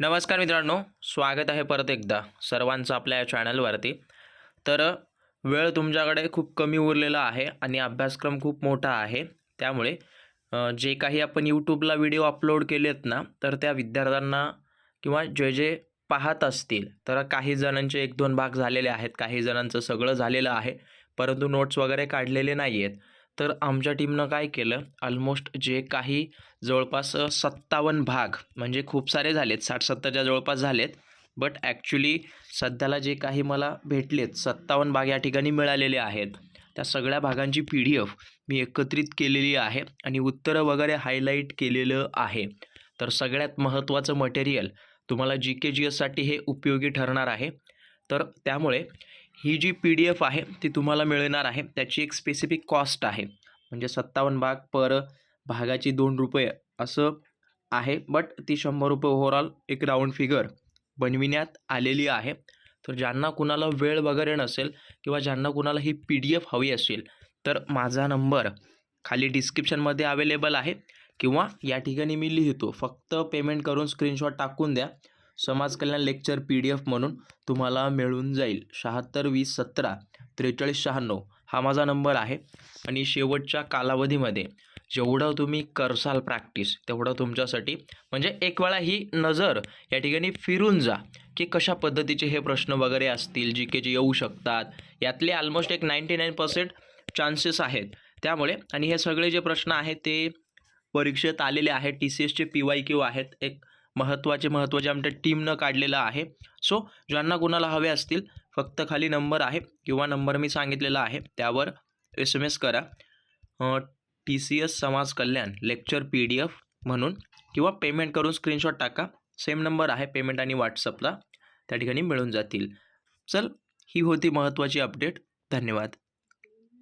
नमस्कार मित्रांनो स्वागत आहे परत एकदा सर्वांचं आपल्या या चॅनलवरती. तर वेळ तुमच्याकडे खूप कमी उरलेला आहे आणि अभ्यासक्रम खूप मोठा आहे. त्यामुळे जे काही आपण यूट्यूबला व्हिडिओ अपलोड केलेत ना तर त्या विद्यार्थ्यांना किंवा जे जे पाहत असतील तर काही जणांचे एक दोन भाग झालेले आहेत काही जणांचं सगळं झालेलं आहे परंतु नोट्स वगैरे काढलेले नाही आहेत तर आमच्या टीमनं काय केलं? ऑलमोस्ट जे काही जवळपास सत्तावन्न भाग म्हणजे खूप सारे झालेत साठ सत्तरच्या जवळपास झालेत. बट ॲक्च्युली सध्याला जे काही मला भेटलेत सत्तावन्न भाग या ठिकाणी मिळालेले आहेत. त्या सगळ्या भागांची पी डी एफ मी एकत्रित केलेली आहे आणि उत्तरं वगैरे हायलाईट केलेलं आहे. तर सगळ्यात महत्त्वाचं मटेरियल तुम्हाला जी के जी एससाठी हे उपयोगी ठरणार आहे. तर त्यामुळे ही जी पी डी एफ आहे ती तुम्हाला मिळणार आहे. त्याची एक स्पेसिफिक कॉस्ट आहे. म्हणजे सत्तावन्न भाग पर भागाची दोन रुपये असं आहे. बट ती शंभर रुपये ओव्हरऑल एक राऊंड फिगर बनविण्यात आलेली आहे. तर ज्यांना कुणाला वेळ वगैरे नसेल किंवा ज्यांना कुणाला ही पी डी एफ हवी असेल तर माझा नंबर खाली डिस्क्रिप्शनमध्ये अवेलेबल आहे. किंवा या ठिकाणी मी लिहितो. फक्त पेमेंट करून स्क्रीनशॉट टाकून द्या. समाज कल्याण लेक्चर पी डी एफ म्हणून तुम्हाला मिळून जाईल. शहात्तर वीस सतरा त्रेचाळीस शहाण्णव हा माझा नंबर आहे. आणि शेवटच्या कालावधीमध्ये जेवढं तुम्ही करसाल प्रॅक्टिस तेवढं तुमच्यासाठी म्हणजे एक वेळा ही नजर या ठिकाणी फिरून जा की कशा पद्धतीचे हे प्रश्न वगैरे असतील जी के जे येऊ शकतात. यातले ऑलमोस्ट एक नाईंटी नाईन पर्सेंट चान्सेस आहेत. त्यामुळे आणि हे सगळे जे प्रश्न आहेत ते परीक्षेत आलेले आहेत टी सी एसचे पी वाय क्यू आहेत एक महत्त्वाचे महत्त्वाचे आमच्या टीमनं काढलेलं आहे. सो ज्यांना कुणाला हवे असतील फक्त खाली नंबर आहे किंवा नंबर मी सांगितलेला आहे त्यावर एस एम एस करा. टी सी एस समाज कल्याण लेक्चर पी डी एफ म्हणून किंवा पेमेंट करून स्क्रीनशॉट टाका. सेम नंबर आहे पेमेंट आणि व्हॉट्सअपला त्या ठिकाणी मिळून जातील. चल ही होती महत्त्वाची अपडेट धन्यवाद.